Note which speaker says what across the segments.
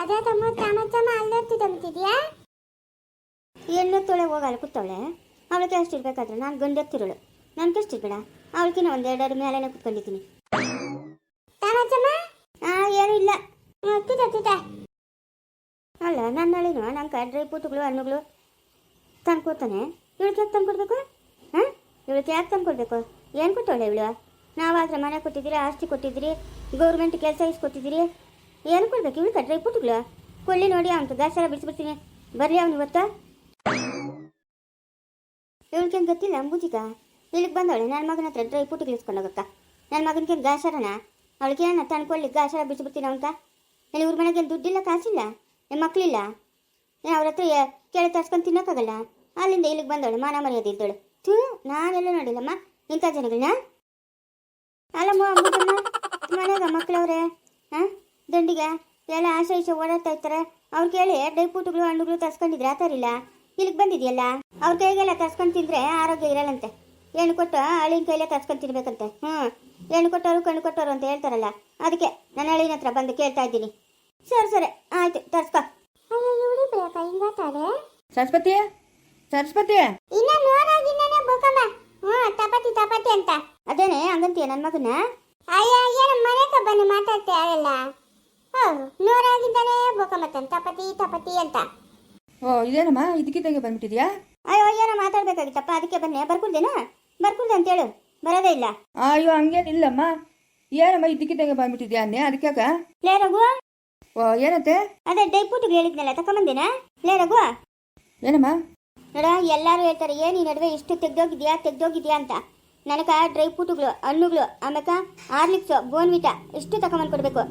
Speaker 1: ಅದೇ ತಮ್ಮ ತಮ್ಮ ತಮ್ಮ ಅಲ್ಲೇ ತಮ್ತಿದ್ಯಾ
Speaker 2: ತೊಳೆ ಹೋಗಲ್ಲ ಕೂತವಳೆ. ಅವಳಿಗೆ ಎಷ್ಟಿರ್ಬೇಕಾದ್ರೆ ನಾನು ಗಂಡೆತ್ತಿರೋಳು ನನ್ಗೆ ಇರ್ಬೇಡ. ಅವಳಿಗಿನ ಒಂದೆರಡು ಮೇಲೆ ಕುತ್ಕೊಂಡಿದ್ದೀನಿ.
Speaker 1: ತಮ್ಮ
Speaker 2: ಆ ಏನೂ ಇಲ್ಲ.
Speaker 1: ತಿದ ತಿದ.
Speaker 2: ಅಲ್ಲ ನನ್ನ ಹೇಳಿನು ನಾನು ಡ್ರೈ ಪೂತುಗಳು ಹಣ್ಣುಗಳು. ತಂದು ಕೊಡ್ತಾನೆ ಇವಳಿಗೆ ಯಾಕೆ ತಂದು ಕೊಡ್ಬೇಕು ಹಾಂ? ಇವಳಿಗೆ ಯಾಕೆ ತಂದು ಕೊಡ್ಬೇಕು ಏನು ಕೊಟ್ಟವಳೆ ಇವಳು? ನಾವಾದ್ರೆ ಮನೆ ಕೊಟ್ಟಿದ್ದೀರಿ ಆಸ್ತಿ ಕೊಟ್ಟಿದ್ದೀರಿ ಗೌರ್ಮೆಂಟ್ ಕೆಲಸ ಇಸ್ಕೊಟ್ಟಿದ್ದೀರಿ ಏನು ಕೊಡ್ಬೇಕು? ಇವಳಿಗೆ ಡ್ರೈ ಫ್ರೂಟ್ಗಳು ಕೊಳ್ಳಿ ನೋಡಿ, ಅವ್ನು ಗಾಸೆಲ್ಲ ಬಿಡಿಸ್ಬಿಡ್ತೀನಿ. ಬರಲಿ ಅವನು ಇವತ್ತ. ಇವಳಿಗೆ ಗೊತ್ತಿಲ್ಲ ಅಂಬುಜಿಗ ಇಲ್ಲಿಗೆ ಬಂದವಳೆ ನನ್ನ ಮಗನ ಹತ್ರ ಡ್ರೈ ಫ್ರೂಟ್ಗಳು ಇಸ್ಕೊಂಡು ಹೋಗಕ್ಕ. ನನ್ನ ಮಗನಿಗೆ ಗಾಸರನ ಅವಳಿಗೆ ನನ್ನ ತಂದ್ಕೊಳ್ಳಿ ಗಾಸರ ಬಿಡಿಸ್ಬಿಡ್ತೀನಿ ಅಂತ ಇಲ್ಲಿ ಇವ್ರ ಮನೆಗೆ ಏನ್ ದುಡ್ಡಿಲ್ಲ, ಕಾಸಿಲ್ಲ? ನಿಮ್ಮ ಮಕ್ಕಳಿಲ್ಲ ಏನು ಅವ್ರ ಹತ್ರ ಕೇಳಿ ತರ್ಸ್ಕೊಂಡು ತಿನ್ನೋಕ್ಕಾಗಲ್ಲ? ಅಲ್ಲಿಂದ ಇಲ್ಲಿಗೆ ಬಂದವಳು, ಮಾನ ಮರ್ಯಾದೆ ಇದ್ದವಳು. ಥೂ, ನಾನೆಲ್ಲ ನೋಡಿಲ್ಲಮ್ಮ. ಇಂಥ ಜನಗಳನ್ನ ಅಲ್ಲಮ್ಮ ಮನೆಗ ಮಕ್ಕಳವ್ರೆ ಹಾಂ ದಂಡಿಗೆ ಎಲ್ಲ ಆಸೆ ಈಸೆ ಓಡಾಡ್ತಾ ಇರ್ತಾರೆ. ಅವ್ರು ಕೇಳಿ ಡೈಪೂಟುಗಳು ಹಣ್ಣುಗಳು ತರ್ಸ್ಕೊಂಡಿದ್ರೆ ಆ ಥರ ಇಲ್ಲ. ಇಲ್ಲಿಗೆ ಬಂದಿದೆಯಲ್ಲ? ಅವ್ರ ಕೈಗೆಲ್ಲ ತರ್ಸ್ಕೊಂಡು ತಿಂದರೆ ಆರೋಗ್ಯ ಇರಲ್ಲಂತೆ. ಹೆಣ್ಣು ಕೊಟ್ಟು ಅಳಿನ ಕೈಲೇ ತರ್ಸ್ಕೊಂಡು ತಿನ್ಬೇಕಂತೆ. ಹ್ಞೂ ಹೆಣ್ಣು ಕೊಟ್ಟವರು ಕಣ್ಣು ಕೊಟ್ಟವರು ಅಂತ ಹೇಳ್ತಾರಲ್ಲ. ಅದಕ್ಕೆ ನನ್ನ ಹಳ್ಳಿನ ಹತ್ರ ಬಂದು ಕೇಳ್ತಾ ಇದ್ದೀನಿ. ಸರಿ ಸರಿ. ಆಯ್ತು ತರ್ಸ್ಕೊ.
Speaker 3: ಸರಸ್ವತಿ? ಸರಸ್ವತಿ?
Speaker 1: ಇನ್ನ ನೋಡಾಗಿದ್ದಾನೆ ಬೋಕಮ್ಮ. ಹ್ಞೂ ತಪತಿ ತಪತಿ ಅಂತ.
Speaker 2: ಅದೇನೆ ಹಂಗಂತೀಯ ನನ್ನ ಮಗನ
Speaker 1: ಅಯ್ಯ ಏನು ಬನ್ನಿ ಬಂದು ಮಾತಾಡ್ತೆ ಯಾರೆಲ್ಲ? ಹೌದು ನೋಡಾಗಿದ್ದಾನೆ ಬೋಕಮ್ಮ ತಪತಿ ತಪತಿ ಅಂತ.
Speaker 3: ಓ ಇದೇನಮ್ಮ? ಇದಕ್ಕಿದ್ದಂಗೆ ಬಂದ್ಬಿಟ್ಟಿದ್ಯಾ?
Speaker 2: ಅಯ್ಯೋ ಏನೋ ಮಾತಾಡ್ಬೇಕಾಗಿತ್ತಪ್ಪ ಅದಕ್ಕೆ ಬನ್ನಿ ಬರ್ಕೊಳ್ದೇನಾ? ಬರ್ಕೊಳ್ದೆ ಅಂತೇಳು ಬರೋದೇ ಇಲ್ಲ.
Speaker 3: ಅಯ್ಯೋ ಹಂಗೇನಿಲ್ಲಮ್ಮ ಏನಮ್ಮ ಇದಕ್ಕಿದ್ದಂಗೆ ಬಂದ್ಬಿಟ್ಟಿದ್ಯಾ ಅನ್ನೆ ಅದಕ್ಕಾಕ
Speaker 2: ಲೇ ರಘು.
Speaker 3: ಓ ಏನಂತೆ?
Speaker 2: ಅದೇ ಡೈಪೂಟಿಗೆ ಹೇಳಿದ್ನಲ್ಲ ತಕೊಂಬಂದೇನಾ? ಲೇ ರಘು.
Speaker 3: ಏನಮ್ಮ?
Speaker 2: ನೋಡ ಎಲ್ಲರೂ ಹೇಳ್ತಾರೆ ಏನು ಈ ನಡುವೆ ಇಷ್ಟು ತೆಗ್ದೋಗಿದ್ಯಾ ತೆಗ್ದೋಗಿದ್ಯಾ ಅಂತ. ನನಗೆ ಡ್ರೈ ಫ್ರೂಟ್ಗಳು ಹಣ್ಣುಗಳು ಆಮೇಲೆ ಆರ್ಲಿಕ್ಸು ಬೋನ್ವಿಟಾ ಇಷ್ಟು ತಗೊಂಬಂದು ಕೊಡಬೇಕು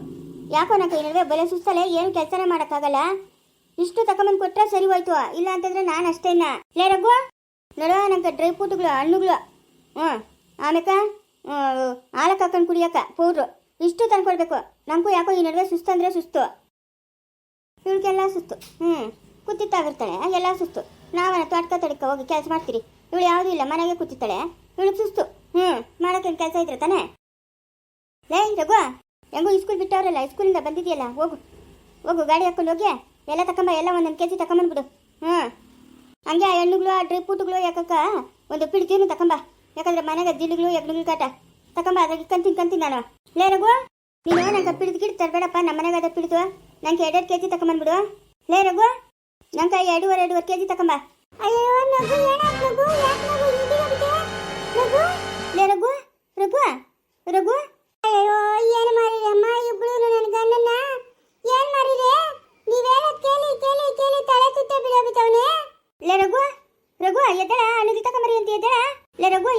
Speaker 2: ಯಾಕೋ ನನಗೆ ಈ ನಡುವೆ ಬೆಲೆ ಸುಸ್ತಲೆ? ಏನು ಕೆಲಸನೇ ಮಾಡೋಕ್ಕಾಗಲ್ಲ? ಇಷ್ಟು ತಗೊಂಬಂದು ಕೊಟ್ಟರೆ ಸರಿ ಹೋಯ್ತು. ಇಲ್ಲ ಅಂತಂದ್ರೆ ನಾನು ಅಷ್ಟೇನ ಲೇ ರಘು! ನೋಡುವ ನಂಗೆ ಡ್ರೈ ಫ್ರೂಟ್ಗಳು ಹಣ್ಣುಗಳು. ಹ್ಞೂ ಆಮೇಕ ಹಾಲಕ್ಕೆ ಹಾಕೊಂಡು ಕುಡಿಯಕ್ಕ ಪೌಡ್ರು ಇಷ್ಟು ತಂದ್ಕೊಡ್ಬೇಕು ನಮಗೂ ಯಾಕೋ ಈ ನಡುವೆ ಸುಸ್ತು ಅಂದರೆ ಸುಸ್ತು. ಇವಳಿಗೆಲ್ಲ ಸುಸ್ತು. ಹ್ಞೂ ಕೂತಿತ್ತಾಗಿರ್ತಾಳೆ ಎಲ್ಲ ಸುಸ್ತು. ನಾವನ್ನ ತೋಟಕ ತಡಕ ಹೋಗಿ ಕೆಲಸ ಮಾಡ್ತೀರಿ. ಇವಳು ಯಾವುದೂ ಇಲ್ಲ. ಮನೆಗೆ ಕೂತಿತ್ತಾಳೆ ಇವಳಿಗೆ ಸುಸ್ತು. ಹ್ಞೂ ಮಾಡೋಕ್ಕೇನು ಕೆಲಸ ಇದ್ರೆ ತಾನೇ? ಲೇ ರಘು! ಹೆಂಗೋ ಸ್ಕೂಲ್ ಬಿಟ್ಟವ್ರಲ್ಲ ಸ್ಕೂಲಿಂದ ಬಂದಿದೆಯಲ್ಲ, ಹೋಗು. ಹೋಗು, ಗಾಡಿ ಹಾಕೊಂಡು ಹೋಗ್ಯಾ ಎಲ್ಲ ತಕೊಂಬ ಎಲ್ಲ ಒಂದೊಂದು ಕೆ ಜಿ ತಕೊಂಬಂದ್ಬಿಡು ಹ್ಞೂ ಹಂಗೆ ಆ ಹಣ್ಣುಗಳು, ಆ ಡ್ರೈ ಫ್ರೂಟ್ಗಳು ಯಾಕಕ್ಕ, ಒಂದು ಪಿಡಿತೀನು ತಕೊಂಬ ಯಾಕಂದ್ರೆ ಮನೆಗೆ ಜಿಲ್ಲೆಗಳು ಎಗ್ನುಗಳು ಕಾಟ. ತಕೊಂಬ ಅದ್ರಾಗ ಇಕ್ಕಂತೀನಿ ತಿನ್ಕಂತೀನಿ ನಾನು. ಲೇ ರಘು, ನೀನು ನಂಗೆ ಪಿಡಿದು ಗಿಡ ತರಬೇಡಪ್ಪ ನಮ್ಮ ಮನೆಗೆ ಅದ ಪಿಡಿದು. ನಂಗೆ ಎರಡೆರಡು ಕೆ ಜಿ ತಕೊಂಬಂದ್ಬಿಡು ಲೇ ರಘು, ನಂಗೆ ಎರಡೂವರೆ ಎರಡೂವರೆ ಕೆ ಜಿ ತಕೊಂಬ
Speaker 1: ಅಯ್ಯೋ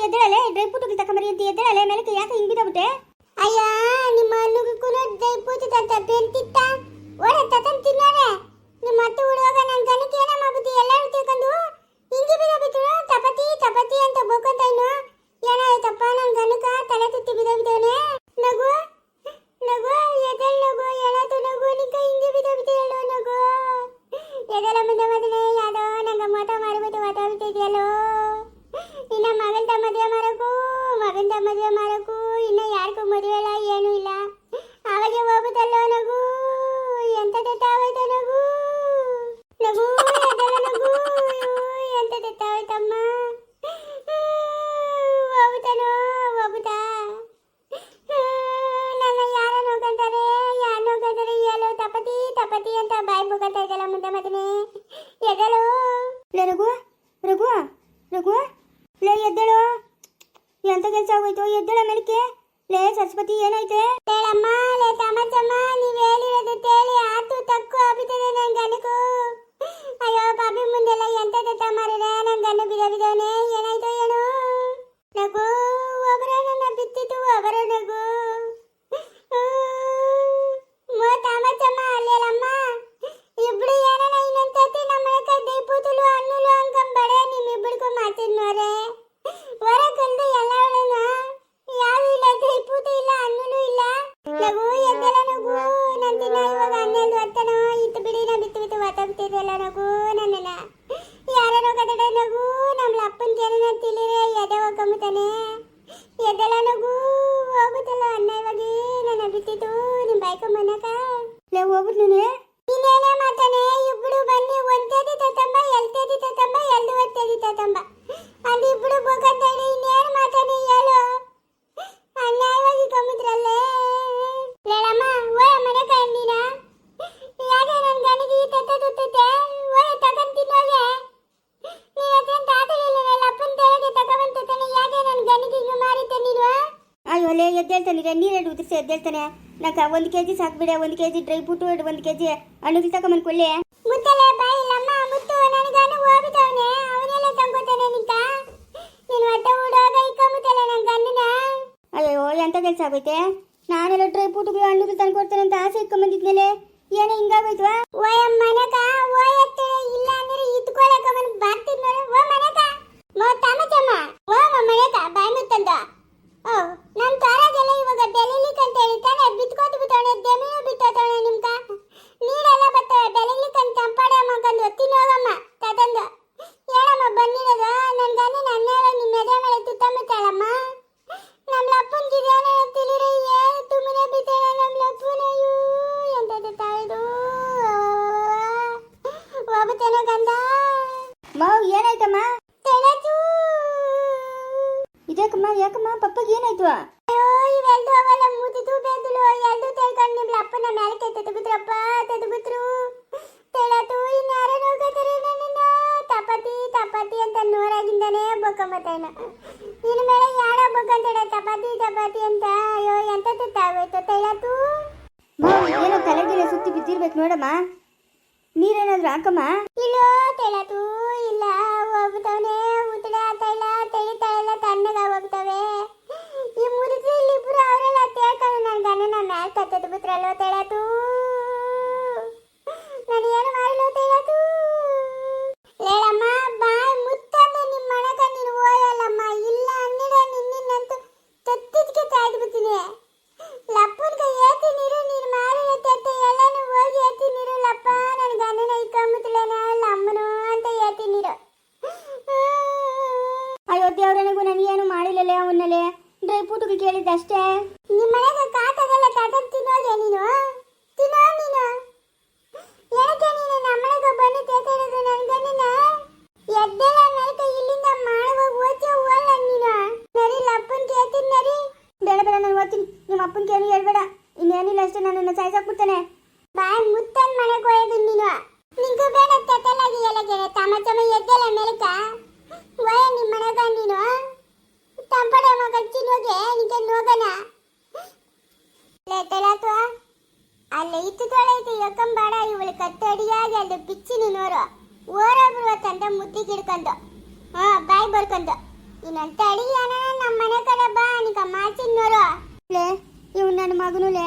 Speaker 2: ಎದ್ದಳಲೆ? ಡ್ರೈ ಫ್ರೂಟ್ ತಕೊಂಬರಿ ಅಂತ ಎದ್ದಳಲೆ? ಮೇಲಕ್ಕೆ ಯಾಕೆ ಹಿಂಗ್ ಬಿದ್ದೋಗ್ಬಿಟ್ಟೆ
Speaker 1: ಅಯ್ಯ, ನಿಮ್ಮ ಅಣ್ಣಗೂ ಡ್ರೈ ಫ್ರೂಟ್ ತಂತ ಬೆಂತಿತ್ತ ಒಳ್ಳೆ ತತನ್ ತಿನ್ನೋರೆ? ನಿಮ್ಮ ಅತ್ತೆ ಹುಡುಗ ನನ್ನ ಗಣಕ್ಕೆ ಏನಮ್ಮ ಮಾಡ್ಬಿಟ್ಟು? ಎಲ್ಲರೂ ತಿಳ್ಕೊಂಡು, ಹಿಂಗೆ ಬಿಡೋಬಿಟ್ಟು ತಪತಿ ತಪತಿ ಅಂತ ಬೋಕೊಂತ ಇನ್ನು? ಏನಾಯ್ತಪ್ಪ ನನ್ನ ಗಣಕ ತಲೆ ತುತ್ತಿ ಬಿಡೋಬಿಟ್ಟವನೆ ನಗು ನಗು ಎದಲ್ ನಗು ಏನಾಯ್ತು ನಗು ನಿಂಕ ಹಿಂಗೆ ಬಿಡೋಬಿಟ್ಟು ಹೇಳು ನಗು ಎದಲ ಮುಂದೆ ಮದನೆ ಯಾವ್ದೋ ನಂಗೆ ಮೋಟ ಮಾಡಿಬಿಟ್ಟು ಮಾತಾಡ್ಬಿಟ್ಟಿದ್ಯಲ್ಲೋ ಇನ್ನ ಮಗಂತ ಮದುವೆ ಮಾಡಕು ಮಗಂತ ಮದುವೆ ಮಾಡಕು ಇನ್ನ ಯಾರಿಗೂ ಮದುವೆ ಇಲ್ಲ ಏನೂ ಇಲ್ಲ ಅವಾಗೆ ಹೋಗುತ್ತಲ್ಲೋ ನಗು ಎಂತ ತೆತ್ತಾವೈತ ನಗು ನಗು ಎದೆಲ್ಲ ನಗು ಎಂತ ತೆತ್ತಾವೈತಮ್ಮ ಹೋಗುತ್ತಾನೋ ಹೋಗುತ್ತಾ ನನ್ನ ಯಾರ ನೋಡ್ಕೊಂತಾರೆ ಯಾರು ನೋಡ್ಕೊಂತಾರೆ ಎಲ್ಲೋ ತಪತಿ ಅಂತ ಬಾಯಿ ಮುಖಂತ ಇದೆಲ್ಲ ಮುಂದೆ ಮದನೆ ಎದಳು
Speaker 2: ರಘು ರಘು ರಘು. ಲೇ, ಎದ್ದಳು. ಎಂತ ಕೆಲಸ ಆಗೋಯ್ತು? ಎದ್ದಳ ಮೇಲಕ್ಕೆ ಲೇ, ಸರಸ್ವತಿ ಏನಾಯ್ತೆ
Speaker 1: ತೇಳಮ್ಮ ಲೇ ತಮಚಮ್ಮ ನೀವ್ ಹೇಳಿರೋದು ತೇಳಿ ಆತು ತಕ್ಕು ಆಬಿತದೆ ನನ್ ಗನಕು ಅಯ್ಯೋ ಪಾಪಿ ಮುಂದೆಲ್ಲ ಎಂತ ತೆತ್ತ ಮಾರಿದೆ ನನ್ ಗನ್ನು ಬಿದ ಬಿದವನೆ ಏನಾಯ್ತು ಏನು ನಗು ಒಬ್ಬರ ನನ್ನ ಬಿತ್ತಿತ್ತು ಒಬ್ಬರ ನಗು ಮೋ ತಮಚಮ್ಮ ಅಲ್ಲೇಲಮ್ಮ ಇಬ್ರು ಏನನ ಇನ್ನೊಂದ್ ನಮ್ಮ ಕೈ ದೀಪುತುಲು ಅನ್ನುಲು ಅಂಕಂಬಡೆ ನಿಮ್ಮಿಬ್ಬರಿಗೂ ಮಾತಿದ್ನೋರೆ ಹೊರ ಕಲ್ದು ಎಲ್ಲ ಅವಳನ್ನ ಯಾರು ಇಲ್ಲ ದೀಪೂತ ಇಲ್ಲ ಅನ್ನೂ ಇಲ್ಲ ನಗು ಎದ್ದೆಲ್ಲ ನಗು ನಂದಿನ ಇವಾಗ ಹನ್ನೆರಡು ಹೊತ್ತನೋ ಇತ್ತು ಬಿಡಿ ನಾ ಬಿತ್ತು ಬಿತ್ತು ಮಾತಾಡ್ತಿದ್ವಲ್ಲ ನಗು ನನ್ನನ್ನ ಯಾರೋ ಕದಡ ನಗು ನಮ್ಮ ಅಪ್ಪನ ಕೇಳಿನ ತಿಳಿರೆ ಎದೆ ಹೋಗಂಬುತ್ತಾನೆ ಎದ್ದೆಲ್ಲ ನಗು ಹೋಗುತ್ತಲ್ಲ ಅನ್ನ ಇವಾಗ ನನ್ನ ಬಿತ್ತಿತ್ತು ನಿಮ್ ಬಾಯ್ಕೊಂಬನ್ನಕ
Speaker 2: ಲೇ ಹೋಗ್ಬಿಟ್ಟು ನೀನು
Speaker 1: ನೀನ್
Speaker 2: ಎದ್ದೇಳ್ತಾನೆ ನಾಕ ಒಂದು ಕೆ ಜಿ ಸಾಕ್ಬಿಡೆ ಒಂದು ಕೆ ಜಿ ಡ್ರೈ ಫ್ರೂಟು ಒಂದು ಕೆ ಜಿ ಹಣ್ಣುಗಳು ತಗೊಂಬಂದು ಕೊಳ್ಳಿ ಅಯ್ಯೋ ಎಂತ ಕೆಲಸ ಆಗೈತೆ ನಾನೆಲ್ಲ ಡ್ರೈ ಫ್ರೂಟ್ಗಳು ಹಣ್ಣುಗಳು ತಂದು ಕೊಡ್ತೇನೆ ಅಂತ ಆಸೆ ಇಟ್ಕೊಂಬಂದಿದ್ಮೇಲೆ ಏನೋ ಹಿಂಗಾಗೋಯ್ತವಾ?
Speaker 1: ಓಯ ಮನಕ ಓಯತ್ತೆ ಇಲ್ಲ ಅಂದ್ರೆ ಇದ್ಕೊಳಕ ಮನ್ ಬರ್ತಿದ್ ಓ ಮನಕ. ಮೋ ತಮಚಮ್ಮ ಓ ಮನಕ ಬಾಯ್ ಮುತ್ತಂದ. ನಮ್ ತಾರಾಗೆಲ್ಲ ಇವಾಗ ಅಂತ ಹೇಳಿ ತಾನೆ ಬಿತ್ಕೊಂಡು ಬಿತ್ತವನೆ ದೆಮೆನೂ ಬಿತ್ತೋತವನೆ ಅಯ್ಯೋ ಇವೆಲ್ದು ಅವೆಲ್ಲ ಮುತಿದು ಬೇದುಲು ಎಲ್ದು ತೆಳ್ಕೊಂಡು ಅಪ್ಪನ ಮೇಲೆ ತೆತ್ತು ಬಿದ್ರು ತೆಳತು ಇನ್ಯಾರೋ ನೋಡ್ಕೊತಾರೆ ನನ್ನನ್ನ. ತಪತಿ ತಪತಿ ಅಂತ ನೂರಾಗಿಂದಾನೇ ಬೊಕ್ಕಂಬತ್ತೇನ. ನಿನ್ನ ಮೇಲೆ ಯಾರ ಬೊಕ್ಕಂತಾಳೆ ತಪತಿ ತಪತಿ ಅಂತ. ಅಯ್ಯೋ ಎಂತ ತಾಗೋಯ್ತು ತೆಳತು
Speaker 2: ಏನೋ ತಲೆಗಿಲೆ ಸುತ್ತಿ ಬಿದ್ದಿರ್ಬೇಕು ನೋಡಮ್ಮ. ನೀರೇನಾದ್ರೂ ಹಾಕಮ್ಮ.
Speaker 1: ಇಲ್ಲೋ ತೆಳತು ಇಲ್ಲ ಹೋಗ್ತವನೆ ಉತ್ತಡ ತೈಲ ತೈಲ ತೈಲ ತಣ್ಣಗ ಹೋಗ್ತವೆ ಈ ಮುದುಕಿ ಇಲ್ಲಿ ಇಬ್ರು ಅವರೆಲ್ಲ ತೇಳ್ಕೊಂಡು ನನ್ನ ಗಂಡನ ಮ್ಯಾಲ್ ಕತ್ತದ ಬಿಟ್ರಲ್ಲೋ ತೆಳತು ನಾನು ಏನು ಮಾಡಲು ತೆಳತು ಹೇಳಮ್ಮ ಬಾಯ್ ಮುತ್ತಂದು ನಿಮ್ಮ ಮನಕ ನೀನು ಹೋಯಲ್ಲಮ್ಮ ಇಲ್ಲ ಅನ್ನಿಡ ನಿನ್ನಂತೂ ತತ್ತಿದ್ಕೆ ತಾಯ್ದು ಬಿಡ್ತೀನಿ ಲಪ್ಪನ್ಗ ಏತಿ ನೀರು ನೀನು ಮಾರಿನ ತೆತ್ತೆ ಎಲ್ಲಾನು ಹೋಗಿ ಏತಿ ನೀರು ಲಪ್ಪ ನನ್ನ ಗಂಡನ ಇಕ್ಕಂಬುತ್ತಲೇನ ಲಮ್ಮನು ಅಂತ ಏತಿ ನೀರು
Speaker 2: ಅಯ್ಯೋ ದೇವ್ರನಿಗೂ ನನಗೇನು ಮಾಡಿಲ್ಲಲೇ ಅವನ್ನಲ್ಲೇ ಫ್ರೂಟ್ಗಳು ಕೇಳಿದ್ದಷ್ಟೇ
Speaker 1: ನಿಮ್ಮ ಮನೆಗೆ ಕಾಟಾಗಲ್ಲ ತಟನ್ ತಿನ್ನೋದೆ ನೀನು? ತಿನ್ನೋ ನೀನು? ಏನಕ್ಕೆ ನೀನು ನಮ್ಮನೆಗೆ ಬಂದು ತೇತಾಡೋದು ನನ್ನ ಗಂಡನ? ಎದ್ದೆಲ್ಲ ನಲ್ಕ ಇಲ್ಲಿಂದ ಮಾಡುವ ಓಚೆ ಹೋಲ್ಲ ನೀನು? ನರಿ ಅಪ್ಪನ ಕೇಳ್ತೀನಿ ನರಿ?
Speaker 2: ಬೇಡ ಬೇಡ, ನಾನು ಓದ್ತೀನಿ. ನಿಮ್ಮ ಅಪ್ಪನ ಕೇಳಿ ಹೇಳ್ಬೇಡ. ಇನ್ನೇನಿಲ್ಲ ಅಷ್ಟೇ ನನ್ನನ್ನು ಸಾಯಿಸಾಕ್ಬಿಡ್ತಾನೆ
Speaker 1: ಬಾಯ್, ಮುತ್ತನ್ ಮನೆಗೆ ಹೋಯ್ದು ನೀನು. ನಿಂಗೂ ಬೇಡ ತಟಲಾಗಿ ಎಲ್ಲಗೆ ತಮ್ಮ ತಮ್ಮ ಎದ್ದೆಲ್ಲ ಮೇಲಕ್ಕ ವಯ ನಿಮ್ಮ ಮನೆಗ ನೀನು. ತಂಪಡೆ ಮಗ ಚಿನ್ನೋಗೆ ನಿಂಗೆ ನೋಗನ ಲೇ ತಲಾತು ಅಲ್ಲೇ ಇತ್ತು ತೊಳೆಯಿತು ಯಾಕಂಬೇಡ ಇವಳು ಕತ್ತಡಿಯಾಗಿ ಅದು ಬಿಚ್ಚಿ ನೀನೋರು ಓರೊಬ್ರು ತಂದ ಮುದ್ದಿ ಗಿಡ್ಕೊಂಡು ಹಾ ಬಾಯ್ ಬರ್ಕೊಂಡು. ಇನ್ನೊಂದು ಅಡಿಯಾನ ನಮ್ಮ ಮನೆ ಕಡೆ ಬಾ ನಿಕ ಮಾಡ್ತಿನ್ನೋರು
Speaker 2: ಲೇ ಇವ್ ನನ್ನ ಮಗನುಲೇ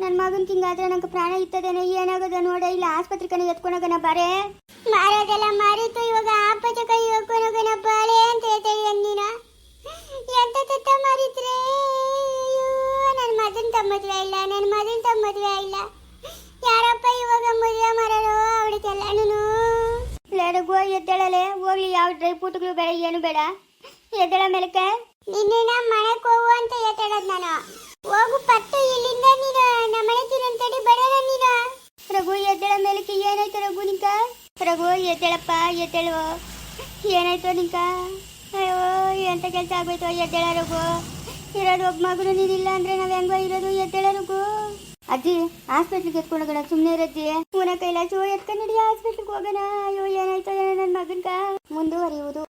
Speaker 2: ನನ್ನ ಮಗನ ತಿಂಗಾದ್ರೆ ನಂಗೆ ಪ್ರಾಣ ಇತ್ತದೇನೋ ಏನಾಗದ ನೋಡ ಇಲ್ಲ ಆಸ್ಪತ್ರೆ ಕಣ ಎತ್ಕೊಂಡೋಗನ ಬಾರೆ.
Speaker 1: ಮಾರೋದೆಲ್ಲ ಮಾರಿತು ಇವಾಗ ಆಪಚ ಕೈ ಹೋಗೋಣ ಬಾಳೆ ಅಂತ ಹೇಳ್ತಾಳೆ ನೀನು ಮಾರಿದ್ರೆ ನನ್ನ ಮಗನ್ ಮದುವೆ ಇಲ್ಲ ನನ್ನ ಮಗನ್ ಮದುವೆ ಇಲ್ಲ. ಯಾರಪ್ಪ ಇವಾಗ ಮದುವೆ ಮಾರೋರು ಅವಳಿಗೆಲ್ಲನೂ
Speaker 2: ನಾನು ರಘು ಎದ್ದೇಳಲೆ ಹೋಗ್ಲಿ ಯಾವ ಡ್ರೈ ಫ್ರೂಟ್ಗಳು ಬೇಡ ಏನು ಬೇಡ. ಎದ್ದೇಳ ಮೇಲಕ್ಕೆ.
Speaker 1: ನಿನ್ನೆ ಮನೆಗೆ ಹೋಗು ಅಂತ ಹೇಳ್ತಾಳದ್ ನಾನು. ಹೋಗು ಪತ್ತು ಇಲ್ಲಿಂದ ನೀನು ನಮ್ಮನೆ ತಿನ್ನಂತಡಿ ಬೇಡ ನೀನು.
Speaker 2: ರಘು ಎದ್ದೇಳ ಮೇಲಕ್ಕೆ ಏನಾಯ್ತು ರಘು ನಿಂಕ ರಘು ಎದ್ದೇಳಪ್ಪ ಎದ್ದೇಳು. ಏನಾಯ್ತು ನಿಂಕ ಅಯ್ಯೋ. ಎಂತ ಕೆಲಸ ಆಗೋಯ್ತು ಎದ್ದೇಳ ರಘು ಇರೋದು ಒಬ್ಬ ಮಗನು ನೀನಿಲ್ಲ ಅಂದ್ರೆ ನಾವ್ ಹೆಂಗೋ ಇರೋದು ಎದ್ದೇಳ ರಘು ಅಜ್ಜಿ ಹಾಸ್ಪಿಟ್ಲಿಗೆ ಎತ್ಕೊಂಡೋಗೋಣ ಸುಮ್ಮನೆ ಇರಜ್ಜಿ ಮೂನ ಕೈಲಾಸು ಎತ್ಕೊಂಡು ನಡಿ ಹಾಸ್ಪಿಟ್ಲಿಗೆ ಹೋಗೋಣ. ಅಯ್ಯೋ, ಏನಾಯ್ತು ಏನೋ ನನ್ನ ಮಗನ್ಗ. ಮುಂದುವರಿಯುವುದು.